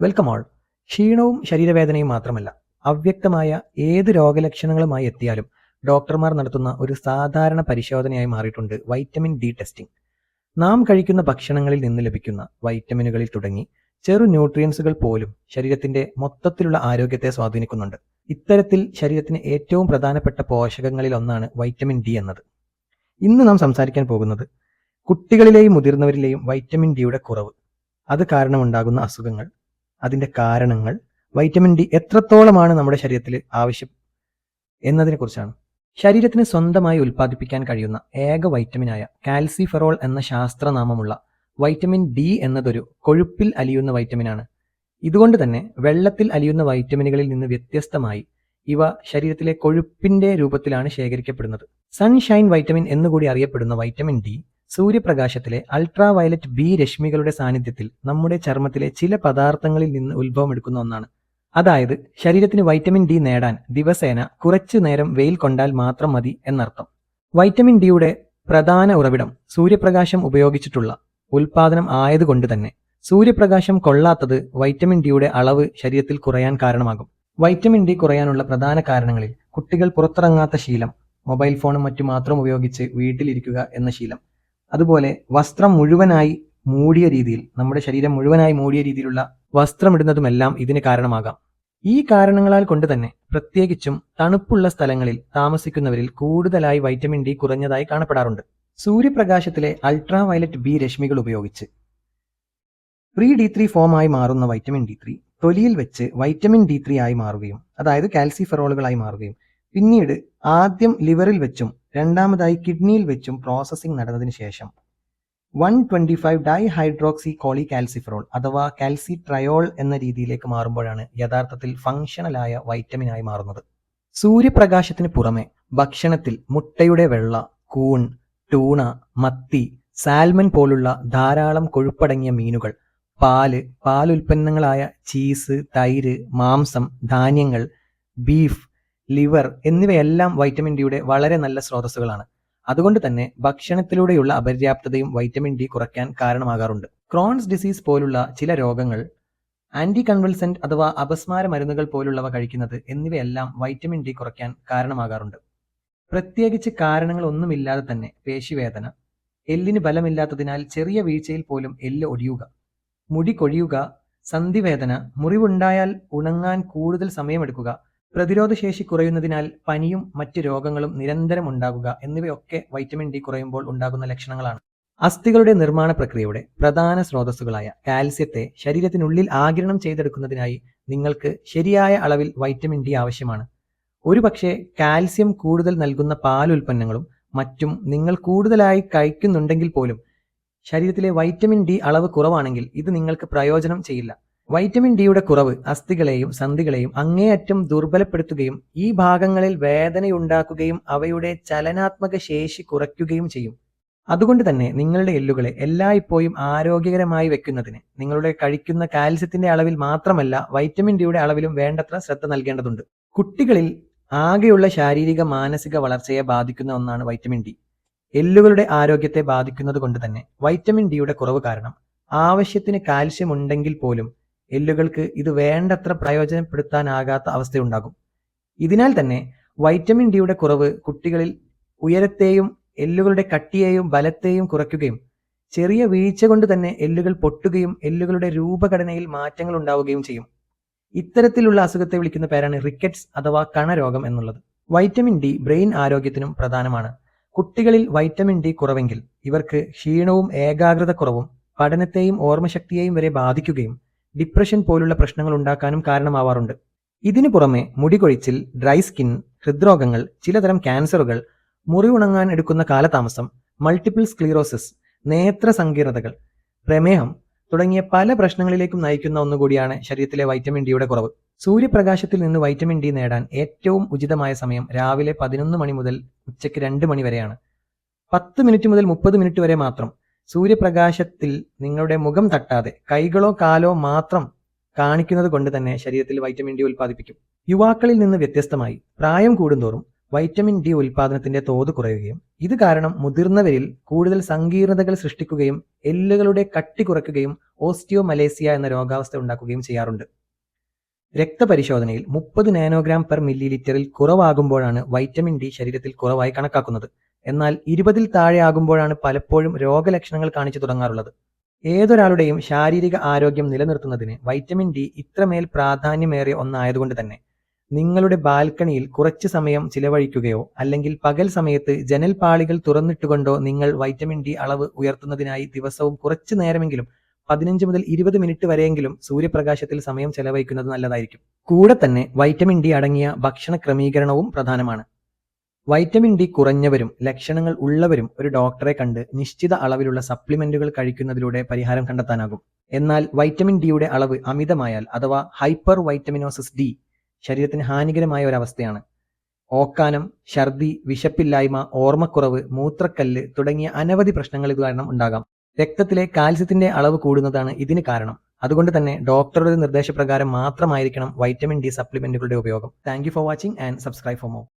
Welcome all ക്ഷീണവും ശരീരവേദനയും മാത്രമല്ല അവ്യക്തമായ ഏത് രോഗലക്ഷണങ്ങളുമായി എത്തിയാലും ഡോക്ടർമാർ നടത്തുന്ന ഒരു സാധാരണ പരിശോധനയായി മാറിയിട്ടുണ്ട് വൈറ്റമിൻ ഡി ടെസ്റ്റിംഗ് നാം കഴിക്കുന്ന ഭക്ഷണങ്ങളിൽ നിന്ന് ലഭിക്കുന്ന വൈറ്റമിനുകളിൽ തുടങ്ങി ചെറു ന്യൂട്രിയൻസുകൾ പോലും ശരീരത്തിന്റെ മൊത്തത്തിലുള്ള ആരോഗ്യത്തെ സ്വാധീനിക്കുന്നുണ്ട്. ഇത്തരത്തിൽ ശരീരത്തിന് ഏറ്റവും പ്രധാനപ്പെട്ട പോഷകങ്ങളിൽ ഒന്നാണ് വൈറ്റമിൻ ഡി എന്നത്. ഇന്ന് നാം സംസാരിക്കാൻ പോകുന്നത് കുട്ടികളിലെയും മുതിർന്നവരിലെയും വൈറ്റമിൻ ഡിയുടെ കുറവ്. അത് കാരണമുണ്ടാകുന്ന അസുഖങ്ങൾ അതിന്റെ കാരണങ്ങൾ വൈറ്റമിൻ ഡി എത്രത്തോളമാണ് നമ്മുടെ ശരീരത്തിൽ ആവശ്യം എന്നതിനെ കുറിച്ചാണ് ശരീരത്തിന് സ്വന്തമായി ഉൽപ്പാദിപ്പിക്കാൻ കഴിയുന്ന ഏക വൈറ്റമിനായ കാൽസിഫെറോൾ എന്ന ശാസ്ത്രനാമമുള്ള വൈറ്റമിൻ ഡി എന്നതൊരു കൊഴുപ്പിൽ അലിയുന്ന വൈറ്റമിനാണ് ഇതുകൊണ്ട് തന്നെ വെള്ളത്തിൽ അലിയുന്ന വൈറ്റമിനുകളിൽ നിന്ന് വ്യത്യസ്തമായി ഇവ ശരീരത്തിലെ കൊഴുപ്പിന്റെ രൂപത്തിലാണ് ശേഖരിക്കപ്പെടുന്നത്. സൺഷൈൻ വൈറ്റമിൻ എന്നുകൂടി അറിയപ്പെടുന്ന വൈറ്റമിൻ ഡി സൂര്യപ്രകാശത്തിലെ അൾട്രാ വയലറ്റ് ബി രശ്മികളുടെ സാന്നിധ്യത്തിൽ നമ്മുടെ ചർമ്മത്തിലെ ചില പദാർത്ഥങ്ങളിൽ നിന്ന് ഉത്ഭവമെടുക്കുന്ന ഒന്നാണ്. അതായത് ശരീരത്തിന് വൈറ്റമിൻ ഡി നേടാൻ ദിവസേന കുറച്ചു നേരം വെയിൽ കൊണ്ടാൽ മാത്രം മതി എന്നർത്ഥം. വൈറ്റമിൻ ഡിയുടെ പ്രധാന ഉറവിടം സൂര്യപ്രകാശം ഉപയോഗിച്ചിട്ടുള്ള ഉൽപാദനം ആയതുകൊണ്ട് തന്നെ സൂര്യപ്രകാശം കൊള്ളാത്തത് വൈറ്റമിൻ ഡിയുടെ അളവ് ശരീരത്തിൽ കുറയാൻ കാരണമാകും. വൈറ്റമിൻ ഡി കുറയാനുള്ള പ്രധാന കാരണങ്ങളിൽ കുട്ടികൾ പുറത്തിറങ്ങാത്ത ശീലം മൊബൈൽ ഫോണും മറ്റു മാത്രം ഉപയോഗിച്ച് വീട്ടിലിരിക്കുക എന്ന ശീലം അതുപോലെ വസ്ത്രം മുഴുവനായി മൂടിയ രീതിയിൽ നമ്മുടെ ശരീരം മുഴുവനായി മൂടിയ രീതിയിലുള്ള വസ്ത്രമിടുന്നതുമെല്ലാം ഇതിന് കാരണമാകാം. ഈ കാരണങ്ങളാൽ കൊണ്ട് തന്നെ പ്രത്യേകിച്ചും തണുപ്പുള്ള സ്ഥലങ്ങളിൽ താമസിക്കുന്നവരിൽ കൂടുതലായി വൈറ്റമിൻ ഡി കുറഞ്ഞതായി കാണപ്പെടാറുണ്ട്. സൂര്യപ്രകാശത്തിലെ അൾട്രാ വയലറ്റ് ബി രശ്മികൾ ഉപയോഗിച്ച്. പ്രീ ഡി ത്രീ ഫോമായി മാറുന്ന വൈറ്റമിൻ ഡി ത്രീ തൊലിയിൽ വെച്ച് വൈറ്റമിൻ ഡി ത്രീ ആയി മാറുകയും അതായത് കാൽസിഫെറോളുകളായി മാറുകയും പിന്നീട് ആദ്യം ലിവറിൽ വെച്ചും രണ്ടാമതായി കിഡ്നിയിൽ വെച്ചും പ്രോസസ്സിംഗ് നടന്നതിന് ശേഷം. One twenty five dihydroxy cholecalciferol അഥവാ കാൽസി ട്രയോൾ എന്ന രീതിയിലേക്ക് മാറുമ്പോഴാണ് യഥാർത്ഥത്തിൽ ഫങ്ഷണലായ വൈറ്റമിനായി മാറുന്നത്. സൂര്യപ്രകാശത്തിന് പുറമെ ഭക്ഷണത്തിൽ മുട്ടയുടെ വെള്ള കൂൺ ടൂണ മത്തി സാൽമൺ പോലുള്ള ധാരാളം കൊഴുപ്പടങ്ങിയ മീനുകൾ പാൽ പാലുൽപ്പന്നങ്ങളായ ചീസ് തൈര് മാംസം ധാന്യങ്ങൾ ബീഫ് ലിവർ എന്നിവയെല്ലാം വൈറ്റമിൻ ഡിയുടെ വളരെ നല്ല സ്രോതസ്സുകളാണ്. അതുകൊണ്ട് തന്നെ ഭക്ഷണത്തിലൂടെയുള്ള അപര്യാപ്തതയും വൈറ്റമിൻ ഡി കുറയ്ക്കാൻ കാരണമാകാറുണ്ട്. ക്രോൺസ് ഡിസീസ് പോലുള്ള ചില രോഗങ്ങൾ ആന്റി കൺവൽസെന്റ് അഥവാ അപസ്മാര മരുന്നുകൾ പോലുള്ളവ കഴിക്കുന്നത് എന്നിവയെല്ലാം വൈറ്റമിൻ ഡി കുറയ്ക്കാൻ കാരണമാകാറുണ്ട്. പ്രത്യേകിച്ച് കാരണങ്ങളൊന്നുമില്ലാതെ തന്നെ പേശിവേദന എല്ലിന് ബലമില്ലാത്തതിനാൽ ചെറിയ വീഴ്ചയിൽ പോലും എല്ല് ഒടിയുക മുടി കൊഴിയുക സന്ധിവേദന മുറിവുണ്ടായാൽ ഉണങ്ങാൻ കൂടുതൽ സമയമെടുക്കുക പ്രതിരോധശേഷി കുറയുന്നതിനാൽ പനിയും മറ്റ് രോഗങ്ങളും നിരന്തരം ഉണ്ടാകുക എന്നിവയൊക്കെ വൈറ്റമിൻ ഡി കുറയുമ്പോൾ ഉണ്ടാകുന്ന ലക്ഷണങ്ങളാണ്. അസ്ഥികളുടെ നിർമ്മാണ പ്രക്രിയയുടെ പ്രധാന സ്രോതസ്സുകളായ കാൽസ്യത്തെ ശരീരത്തിനുള്ളിൽ ആഗിരണം ചെയ്തെടുക്കുന്നതിനായി നിങ്ങൾക്ക് ശരിയായ അളവിൽ വൈറ്റമിൻ ഡി ആവശ്യമാണ്. ഒരുപക്ഷെ കാൽസ്യം കൂടുതൽ നൽകുന്ന പാലുൽപ്പന്നങ്ങളും മറ്റും നിങ്ങൾ കൂടുതലായി കഴിക്കുന്നുണ്ടെങ്കിൽ പോലും ശരീരത്തിലെ വൈറ്റമിൻ ഡി അളവ് കുറവാണെങ്കിൽ ഇത് നിങ്ങൾക്ക് പ്രയോജനം ചെയ്യില്ല. വൈറ്റമിൻ ഡിയുടെ കുറവ് അസ്ഥികളെയും സന്ധികളെയും അങ്ങേയറ്റം ദുർബലപ്പെടുത്തുകയും ഈ ഭാഗങ്ങളിൽ വേദനയുണ്ടാക്കുകയും അവയുടെ ചലനാത്മക ശേഷി കുറയ്ക്കുകയും ചെയ്യും. അതുകൊണ്ട് തന്നെ നിങ്ങളുടെ എല്ലുകളെ എല്ലായ്പ്പോഴും ആരോഗ്യകരമായി വെക്കുന്നതിന് നിങ്ങളുടെ കഴിക്കുന്ന കാൽസ്യത്തിന്റെ അളവിൽ മാത്രമല്ല വൈറ്റമിൻ ഡിയുടെ അളവിലും വേണ്ടത്ര ശ്രദ്ധ നൽകേണ്ടതുണ്ട്. കുട്ടികളിൽ ആകെയുള്ള ശാരീരിക മാനസിക വളർച്ചയെ ബാധിക്കുന്ന ഒന്നാണ് വൈറ്റമിൻ ഡി. എല്ലുകളുടെ ആരോഗ്യത്തെ ബാധിക്കുന്നത് കൊണ്ട് തന്നെ വൈറ്റമിൻ ഡിയുടെ കുറവ് കാരണം ആവശ്യത്തിന് കാൽസ്യം ഉണ്ടെങ്കിൽ പോലും എല്ലുകൾക്ക് ഇത് വേണ്ടത്ര പ്രയോജനപ്പെടുത്താനാകാത്ത അവസ്ഥയുണ്ടാകും. ഇതിനാൽ തന്നെ വൈറ്റമിൻ ഡിയുടെ കുറവ് കുട്ടികളിൽ ഉയരത്തെയും എല്ലുകളുടെ കട്ടിയെയും ബലത്തെയും കുറയ്ക്കുകയും ചെറിയ വീഴ്ച കൊണ്ട് തന്നെ എല്ലുകൾ പൊട്ടുകയും എല്ലുകളുടെ രൂപഘടനയിൽ മാറ്റങ്ങൾ ഉണ്ടാവുകയും ചെയ്യും. ഇത്തരത്തിലുള്ള അസുഖത്തെ വിളിക്കുന്ന പേരാണ് റിക്കറ്റ്സ് അഥവാ കണരോഗം എന്നുള്ളത്. വൈറ്റമിൻ ഡി ബ്രെയിൻ ആരോഗ്യത്തിനും പ്രധാനമാണ്. കുട്ടികളിൽ വൈറ്റമിൻ ഡി കുറവെങ്കിൽ ഇവർക്ക് ക്ഷീണവും ഏകാഗ്രത കുറവും പഠനത്തെയും ഓർമ്മശക്തിയെയും വരെ ബാധിക്കുകയും ഡിപ്രഷൻ പോലുള്ള പ്രശ്നങ്ങൾ ഉണ്ടാക്കാനും കാരണമാവാറുണ്ട്. ഇതിനു പുറമെ മുടികൊഴിച്ചിൽ ഡ്രൈ സ്കിൻ ഹൃദ്രോഗങ്ങൾ ചിലതരം ക്യാൻസറുകൾ മുറിവുണങ്ങാൻ എടുക്കുന്ന കാലതാമസം മൾട്ടിപ്പിൾ സ്ക്ലീറോസിസ് നേത്ര സങ്കീർണതകൾ പ്രമേഹം തുടങ്ങിയ പല പ്രശ്നങ്ങളിലേക്കും നയിക്കുന്ന ഒന്നുകൂടിയാണ് ശരീരത്തിലെ വൈറ്റമിൻ ഡിയുടെ കുറവ്. സൂര്യപ്രകാശത്തിൽ നിന്ന് വൈറ്റമിൻ ഡി നേടാൻ ഏറ്റവും ഉചിതമായ സമയം രാവിലെ പതിനൊന്ന് മണി മുതൽ ഉച്ചയ്ക്ക് രണ്ട് മണി വരെയാണ്. പത്ത് മിനിറ്റ് മുതൽ മുപ്പത് മിനിറ്റ് വരെ മാത്രം സൂര്യപ്രകാശത്തിൽ നിങ്ങളുടെ മുഖം തട്ടാതെ കൈകളോ കാലോ മാത്രം കാണിക്കുന്നത് കൊണ്ട് തന്നെ ശരീരത്തിൽ വൈറ്റമിൻ ഡി ഉൽപ്പാദിപ്പിക്കും. യുവാക്കളിൽ നിന്ന് വ്യത്യസ്തമായി പ്രായം കൂടുന്തോറും വൈറ്റമിൻ ഡി ഉൽപാദനത്തിന്റെ തോത് കുറയുകയും ഇത് കാരണം മുതിർന്നവരിൽ കൂടുതൽ സങ്കീർണതകൾ സൃഷ്ടിക്കുകയും എല്ലുകളുടെ കട്ടി കുറയ്ക്കുകയും ഓസ്റ്റിയോമലേസിയ എന്ന രോഗാവസ്ഥ ഉണ്ടാക്കുകയും ചെയ്യാറുണ്ട്. രക്തപരിശോധനയിൽ മുപ്പത് നാനോഗ്രാം പെർ മില്ലി ലിറ്ററിൽ കുറവാകുമ്പോഴാണ് വൈറ്റമിൻ ഡി ശരീരത്തിൽ കുറവായി കണക്കാക്കുന്നത്. എന്നാൽ ഇരുപതിൽ താഴെ ആകുമ്പോഴാണ് പലപ്പോഴും രോഗലക്ഷണങ്ങൾ കാണിച്ചു തുടങ്ങാറുള്ളത്. ഏതൊരാളുടെയും ശാരീരിക ആരോഗ്യം നിലനിർത്തുന്നതിന് വൈറ്റമിൻ ഡി ഇത്രമേൽ പ്രാധാന്യമേറിയ ഒന്നായതുകൊണ്ട് തന്നെ നിങ്ങളുടെ ബാൽക്കണിയിൽ കുറച്ച് സമയം ചിലവഴിക്കുകയോ അല്ലെങ്കിൽ പകൽ സമയത്ത് ജനൽപാളികൾ തുറന്നിട്ടുകൊണ്ടോ നിങ്ങൾ വൈറ്റമിൻ ഡി അളവ് ഉയർത്തുന്നതിനായി ദിവസവും കുറച്ചു നേരമെങ്കിലും പതിനഞ്ച് മുതൽ ഇരുപത് മിനിറ്റ് വരെയെങ്കിലും സൂര്യപ്രകാശത്തിൽ സമയം ചെലവഴിക്കുന്നത് നല്ലതായിരിക്കും. കൂടെ തന്നെ വൈറ്റമിൻ ഡി അടങ്ങിയ ഭക്ഷണ ക്രമീകരണവും പ്രധാനമാണ്. വൈറ്റമിൻ ഡി കുറഞ്ഞവരും ലക്ഷണങ്ങൾ ഉള്ളവരും ഒരു ഡോക്ടറെ കണ്ട് നിശ്ചിത അളവിലുള്ള സപ്ലിമെന്റുകൾ കഴിക്കുന്നതിലൂടെ പരിഹാരം കണ്ടെത്താനാകും. എന്നാൽ വൈറ്റമിൻ ഡിയുടെ അളവ് അമിതമായാൽ അഥവാ ഹൈപ്പർ വൈറ്റമിനോസിസ് ഡി ശരീരത്തിന് ഹാനികരമായ ഒരവസ്ഥയാണ്. ഓക്കാനം ഛർദി വിശപ്പില്ലായ്മ ഓർമ്മക്കുറവ് മൂത്രക്കല്ല് തുടങ്ങിയ അനവധി പ്രശ്നങ്ങൾ ഇത് കാരണം ഉണ്ടാകാം. രക്തത്തിലെ കാൽസ്യത്തിന്റെ അളവ് കൂടുന്നതാണ് ഇതിന് കാരണം. അതുകൊണ്ട് തന്നെ ഡോക്ടറുടെ നിർദ്ദേശപ്രകാരം മാത്രമായിരിക്കണം വൈറ്റമിൻ ഡി സപ്ലിമെന്റുകളുടെ ഉപയോഗം. Thank for watching and subscribe for more